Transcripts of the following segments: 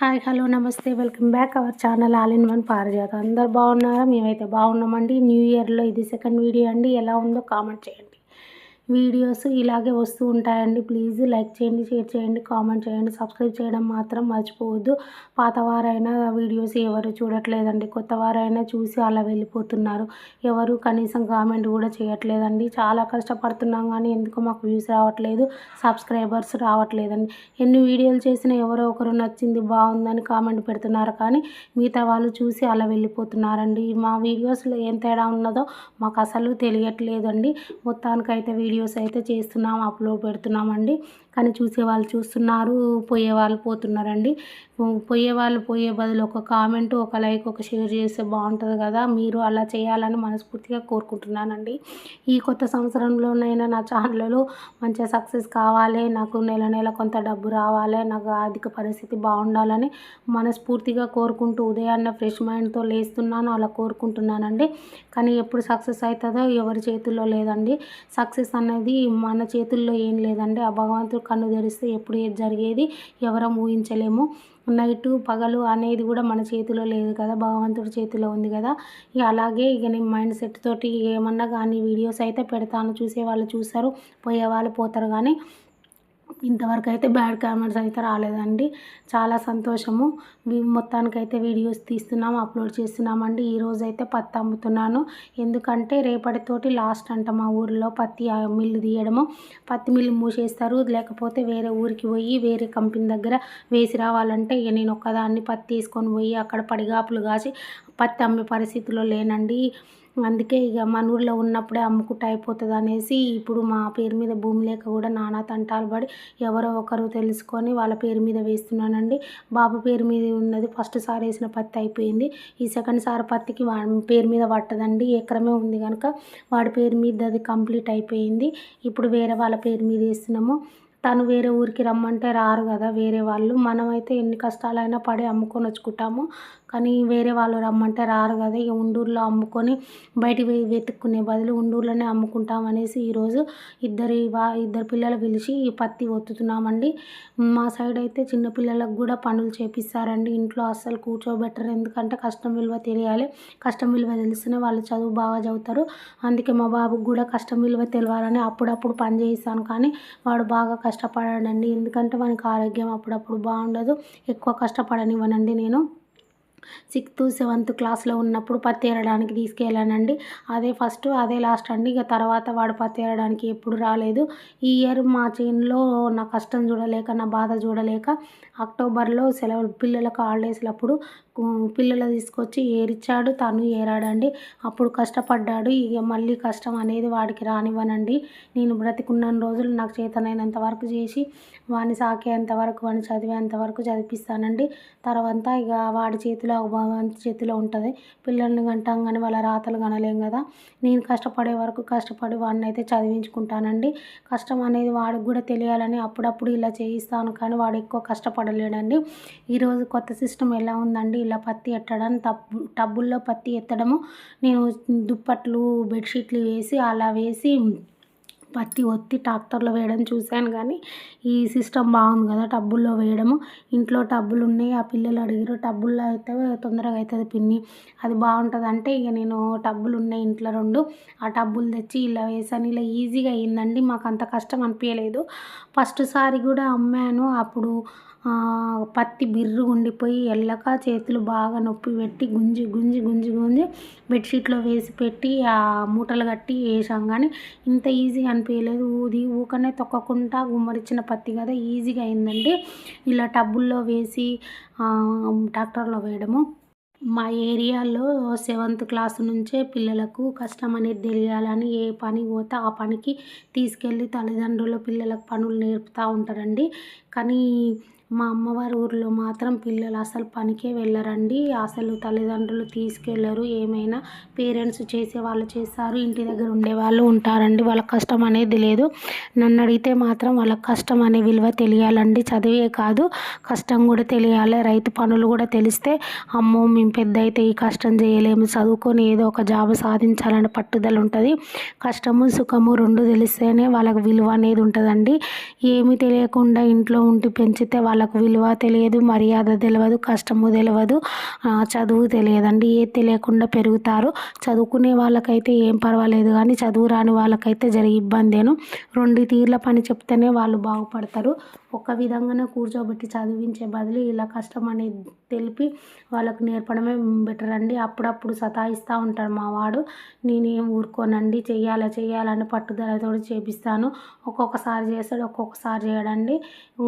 Hi hello నమస్తే welcome back our channel all in one Parijata. అందరు బాగున్నారా? మేమైతే బాగున్నామండి. న్యూ ఇయర్లో ఇది సెకండ్ వీడియో అండి. ఎలా ఉందో కామెంట్ చేయండి. వీడియోస్ ఇలాగే వస్తూ ఉంటాయండి. ప్లీజ్ లైక్ చేయండి షేర్ చేయండి కామెంట్ చేయండి. సబ్స్క్రైబ్ చేయడం మాత్రం మర్చిపోవద్దు. పాత వారైనా వీడియోస్ ఎవరు చూడట్లేదండి. కొత్త వారైనా చూసి అలా వెళ్ళిపోతున్నారు. ఎవరు కనీసం కామెంట్ కూడా చేయట్లేదండి. చాలా కష్టపడుతున్నాం కానీ ఎందుకో మాకు వ్యూస్ రావట్లేదు సబ్స్క్రైబర్స్ రావట్లేదండి. ఎన్ని వీడియోలు చేసినా ఎవరో ఒకరు నచ్చింది బాగుందని కామెంట్ పెడుతున్నారు కానీ మిగతా వాళ్ళు చూసి అలా వెళ్ళిపోతున్నారండి. మా వీడియోస్లో ఏం తేడా ఉన్నదో మాకు అసలు తెలియట్లేదండి. మొత్తానికైతే వీడియో వీడియోస్ అయితే చేస్తున్నాం అప్లోడ్ పెడుతున్నామండి కానీ చూసే వాళ్ళు చూస్తున్నారు పోయే వాళ్ళు పోతున్నారండి. పోయే వాళ్ళు పోయే బదులు ఒక కామెంట్ ఒక లైక్ ఒక షేర్ చేస్తే బాగుంటుంది కదా. మీరు అలా చేయాలని మనస్ఫూర్తిగా కోరుకుంటున్నానండి. ఈ కొత్త సంవత్సరంలోనైనా నా ఛానల్లో మంచిగా సక్సెస్ కావాలి నాకు నెల నెల కొంత డబ్బు రావాలి నాకు ఆర్థిక పరిస్థితి బాగుండాలని మనస్ఫూర్తిగా కోరుకుంటూ ఉదయాన్నే ఫ్రెష్ మైండ్తో లేస్తున్నాను అలా కోరుకుంటున్నానండి. కానీ ఎప్పుడు సక్సెస్ అవుతుందో ఎవరి చేతుల్లో లేదండి. సక్సెస్ అన్న అనేది మన చేతుల్లో ఏం లేదండి. ఆ భగవంతుడు కన్ను తెరిస్తే ఎప్పుడు ఏది జరిగేది ఎవరం ఊహించలేము. నైటు పగలు అనేది కూడా మన చేతిలో లేదు కదా భగవంతుడి చేతిలో ఉంది కదా. ఇక అలాగే ఇక నేను మైండ్ సెట్ తోటి ఏమన్నా కానీ వీడియోస్ అయితే పెడతాను. చూసే వాళ్ళు చూస్తారు పోయే వాళ్ళు పోతారు. కానీ ఇంతవరకు అయితే బ్యాడ్ కామెంట్స్ అయితే రాలేదండి. చాలా సంతోషము. మొత్తానికైతే వీడియోస్ తీస్తున్నాం అప్లోడ్ చేస్తున్నామండి. ఈరోజు అయితే పత్తి అమ్ముతున్నాను. ఎందుకంటే రేపటితోటి లాస్ట్ అంట మా ఊరిలో పత్తి మిల్లు తీయడము. పత్తి మిల్లు మూసేస్తారు. లేకపోతే వేరే ఊరికి పోయి వేరే కంపెనీ దగ్గర వేసి రావాలంటే ఇక నేను ఒక్కదాన్ని పత్తి తీసుకొని పోయి అక్కడ పడిగాపులు కాసి పత్తి అమ్మే పరిస్థితిలో లేనండి. అందుకే ఇక మన ఊర్లో ఉన్నప్పుడే అమ్ముకుంటే అయిపోతుంది అనేసి ఇప్పుడు మా పేరు మీద భూమి లేక కూడా నానా తంటాలు పడి ఎవరో ఒకరు తెలుసుకొని వాళ్ళ పేరు మీద వేస్తున్నానండి. బాబు పేరు మీద ఉన్నది ఫస్ట్ సారి వేసిన పత్తి అయిపోయింది. ఈ సెకండ్ సారి పత్తికి పేరు మీద పట్టదండి. ఎకరమే ఉంది కనుక వాడి పేరు మీద అది కంప్లీట్ అయిపోయింది. ఇప్పుడు వేరే వాళ్ళ పేరు మీద వేస్తున్నాము. తను వేరే ఊరికి రమ్మంటే రారు కదా వేరే వాళ్ళు. మనమైతే ఎన్ని కష్టాలైనా పడి అమ్ముకొని వచ్చుకుంటాము. కానీ వేరే వాళ్ళు రమ్మంటే రారు కదా. ఇక ఉండూరులో అమ్ముకొని బయట వెతుక్కునే బదులు ఉండూరులోనే అమ్ముకుంటాం అనేసి ఈరోజు ఇద్దరి వా ఇద్దరు పిల్లలు పిలిచి ఈ పత్తి ఒత్తుతున్నామండి. మా సైడ్ అయితే చిన్నపిల్లలకు కూడా పనులు చేపిస్తారండి. ఇంట్లో అస్సలు కూర్చోబెట్టరు. ఎందుకంటే కష్టం విలువ తెలియాలి. కష్టం విలువ తెలిస్తేనే వాళ్ళు చదువు బాగా చదువుతారు. అందుకే మా బాబుకు కూడా కష్టం విలువ తెలియాలని అప్పుడప్పుడు పని చేయిస్తాను. కానీ వాడు బాగా కష్టపడనండి. ఎందుకంటే వానికి ఆరోగ్యం అప్పుడప్పుడు బాగుండదు. ఎక్కువ కష్టపడనివ్వనండి నేను. సిక్స్త్ సెవెంత్ క్లాస్లో ఉన్నప్పుడు పత్తి ఏరడానికి తీసుకెళ్ళానండి. అదే ఫస్ట్ అదే లాస్ట్ అండి. ఇక తర్వాత వాడు పత్తి ఏరడానికి ఎప్పుడు రాలేదు. ఈ ఇయర్ మా చేనులో నా కష్టం చూడలేక నా బాధ చూడలేక అక్టోబర్లో సెలవులు పిల్లలకు హాలిడేస్లప్పుడు పిల్లలు తీసుకొచ్చి ఏరిచ్చాడు. తను ఏరాడండి. అప్పుడు కష్టపడ్డాడు. ఇక మళ్ళీ కష్టం అనేది వాడికి రానివ్వనండి. నేను బ్రతికున్న రోజులు నాకు చేతనైనంత వరకు చేసి వాడిని సాకేంత వరకు వాడిని చదివేంత వరకు చదివిస్తానండి తర్వాత ఇక వాడి చేతిలో భగవంతు చేతిలో ఉంటుంది. పిల్లల్ని కంటాం కానీ వాళ్ళ రాతలు కనలేం కదా. నేను కష్టపడే వరకు కష్టపడి వాడిని అయితే చదివించుకుంటానండి. కష్టం అనేది వాడికి కూడా తెలియాలని అప్పుడప్పుడు ఇలా చేయిస్తాను. కానీ వాడు ఎక్కువ కష్టపడలేడండి. ఈరోజు కొత్త సిస్టమ్ ఎలా ఉందండి? ఇలా పత్తి ఎట్టడం టబ్బు టబ్బుల్లో పత్తి ఎత్తడము. నేను దుప్పట్లు బెడ్షీట్లు వేసి అలా వేసి పత్తి ఒత్తి ట్రాక్టర్లో వేయడం చూశాను కానీ ఈ సిస్టమ్ బాగుంది కదా టబ్బుల్లో వేయడము. ఇంట్లో టబ్బులు ఉన్నాయి ఆ పిల్లలు అడిగారు టబ్బుల్లో అయితే తొందరగా అవుతుంది పిన్ని అది బాగుంటుంది. అంటే ఇక నేను టబ్బులు ఉన్నాయి ఇంట్లో రెండు ఆ టబ్బులు తెచ్చి ఇలా వేసాను ఇలా ఈజీగా అయ్యిందండి మాకు అంత కష్టం అనిపించలేదు ఫస్ట్ సారి కూడా అమ్మాను అప్పుడు పత్తి బిర్రు ఉండిపోయి ఎల్లక చేతులు బాగా నొప్పి పెట్టి గుంజి గుంజి గుంజి గుంజి బెడ్షీట్లో వేసి పెట్టి ఆ మూటలు కట్టి వేసాం కానీ ఇంత ఈజీగా అనిపించలేదు ఊది ఊకనే తొక్కకుండా గుమ్మరిచ్చిన పత్తి కదా ఈజీగా అయిందండి. ఇలా టబ్బుల్లో వేసి ట్రాక్టర్లో వేయడము. మా ఏరియాలో సెవెంత్ క్లాస్ నుంచే పిల్లలకు కష్టం అనేది తెలియాలని ఏ పని పోతే ఆ పనికి తీసుకెళ్ళి తల్లిదండ్రులు పిల్లలకు పనులు నేర్పుతూ ఉంటారండి. కానీ మా అమ్మవారి ఊర్లో మాత్రం పిల్లలు అసలు పనికే వెళ్ళరండి. అసలు తల్లిదండ్రులు తీసుకెళ్ళరు ఏమైనా పేరెంట్స్ చేసే వాళ్ళు చేస్తారు. ఇంటి దగ్గర ఉండేవాళ్ళు ఉంటారండి. వాళ్ళ కష్టం అనేది లేదు. నన్ను అడిగితే మాత్రం వాళ్ళ కష్టం అనే విలువ తెలియాలండి. చదివే కాదు కష్టం కూడా తెలియాలి. రైతు పనులు కూడా తెలిస్తే అమ్మో మేము పెద్ద అయితే ఈ కష్టం చేయలేము. చదువుకొని ఏదో ఒక జాబ్ సాధించాలని పట్టుదల ఉంటుంది. కష్టము సుఖము రెండు తెలిస్తేనే వాళ్ళకి విలువ అనేది ఉంటుందండి. ఏమీ తెలియకుండా ఇంట్లో ఉండి పెంచితే వాళ్ళ వాళ్ళకు విలువ తెలియదు మర్యాద తెలియదు కష్టము తెలియదు చదువు తెలియదండి ఏది తెలియకుండా పెరుగుతారు. చదువుకునే వాళ్ళకైతే ఏం పర్వాలేదు కానీ చదువు రాని వాళ్ళకైతే జరిగే ఇబ్బందేను. రెండు తీర్ల పని చెప్తేనే వాళ్ళు బాగుపడతారు. ఒక విధంగానే కూర్చోబెట్టి చదివించే బదులు ఇలా కష్టం అనేది తెలిపి వాళ్ళకు నేర్పడమే బెటర్ అండి. అప్పుడప్పుడు సతాయిస్తూ ఉంటాడు మా వాడు. నేనేం ఊరుకోనండి చెయ్యాలా చెయ్యాలని పట్టుదలతో చేపిస్తాను. ఒక్కొక్కసారి చేస్తాడు ఒక్కొక్కసారి చేయడండి.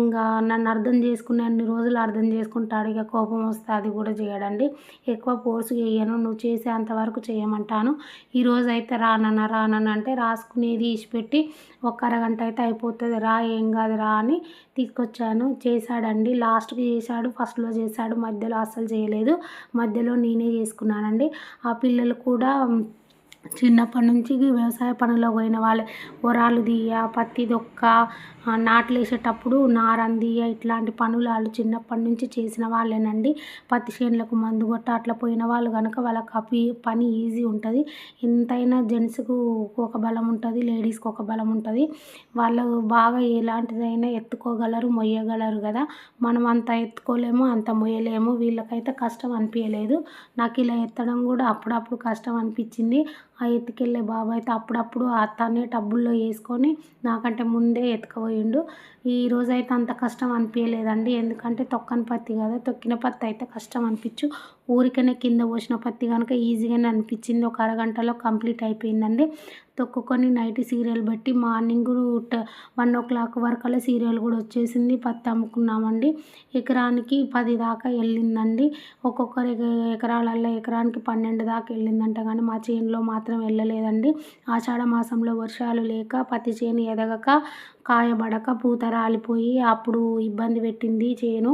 ఇంకా నన్ను అర్థం చేసుకునే అన్ని రోజులు అర్థం చేసుకుంటాడు. ఇక కోపం వస్తే అది కూడా చేయడండి. ఎక్కువ ఫోర్స్ చేయను. నువ్వు చేసేంత వరకు చేయమంటాను. ఈరోజు అయితే రానన్న రానన్న అంటే రాసుకునేది ఇచ్చిపెట్టి ఒక అరగంట అయితే అయిపోతుంది. రా ఏం కాదు రా అని తీసుకొచ్చాను. చేశాడండి. లాస్ట్కి చేశాడు ఫస్ట్లో చేశాడు. మధ్యలో అస్సలు చేయలేదు. మధ్యలో నేనే చేసుకున్నానండి. ఆ పిల్లలు కూడా చిన్నప్పటి నుంచి వ్యవసాయ పనుల్లో పోయిన వాళ్ళే. ఒరాలు తీయ పత్తి దొక్క నాట్లు వేసేటప్పుడు నారం తీయ ఇట్లాంటి పనులు వాళ్ళు చిన్నప్పటి నుంచి చేసిన వాళ్ళేనండి. పత్తి చేనులకు మందు కొట్ట అట్లా పోయిన వాళ్ళు కనుక వాళ్ళకి ఆ పని ఈజీ ఉంటుంది. ఎంతైనా జెంట్స్కు ఒక బలం ఉంటుంది లేడీస్కి ఒక బలం ఉంటుంది. వాళ్ళు బాగా ఎలాంటిదైనా ఎత్తుకోగలరు మొయ్యగలరు కదా. మనం అంత ఎత్తుకోలేము అంత మొయ్యలేము. వీళ్ళకైతే కష్టం అనిపించలేదు నాకు ఇలా ఎత్తడం కూడా అప్పుడప్పుడు కష్టం అనిపించింది. ఆ ఎత్తుకెళ్ళే బాబు అయితే అప్పుడప్పుడు ఆ తనే టబ్బుల్లో వేసుకొని నాకంటే ముందే ఎత్తుకుపోయిండు. ఈ అయితే అంత కష్టం అనిపించలేదండి ఎందుకంటే తొక్కని పత్తి కదా తొక్కిన పత్తి అయితే కష్టం అనిపించు ఊరికనే కింద పోసిన పత్తి కనుక ఈజీగానే అనిపించింది. ఒక అరగంటలో కంప్లీట్ అయిపోయిందండి. తొక్కుకొని నైట్ సీరియల్ పెట్టి మార్నింగ్ వన్ ఓ క్లాక్ వరకు అలా సీరియల్ కూడా వచ్చేసింది. పత్తి అమ్ముకున్నామండి. ఎకరానికి పది దాకా వెళ్ళిందండి. ఒక్కొక్కరి ఎకరాలల్లో ఎకరానికి పన్నెండు దాకా వెళ్ళిందంట కానీ మా చేనులో మాత్రం వెళ్ళలేదండి. ఆషాఢ మాసంలో వర్షాలు లేక పత్తి చేను ఎదగక కాయబడక పూత రాలిపోయి అప్పుడు ఇబ్బంది పెట్టింది చేను.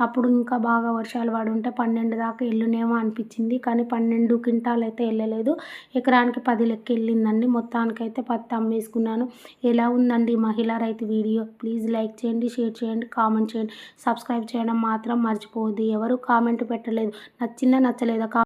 అప్పుడు ఇంకా బాగా వర్షాలు పడి ఉంటే పన్నెండు దాకా వెళ్ళునేమో అనిపించింది. కానీ పన్నెండు క్వింటాలు అయితే వెళ్ళలేదు ఎకరానికి పది లెక్క వెళ్ళిందండి మొత్తానికైతే పత్తి అమ్మేసుకున్నాను. ఎలా ఉందండి మహిళా రైతు వీడియో? ప్లీజ్ లైక్ చేయండి షేర్ చేయండి కామెంట్ చేయండి. సబ్స్క్రైబ్ చేయడం మాత్రం మర్చిపోవద్దు. ఎవరు కామెంట్ పెట్టలేదు. నచ్చిందా నచ్చలేదా?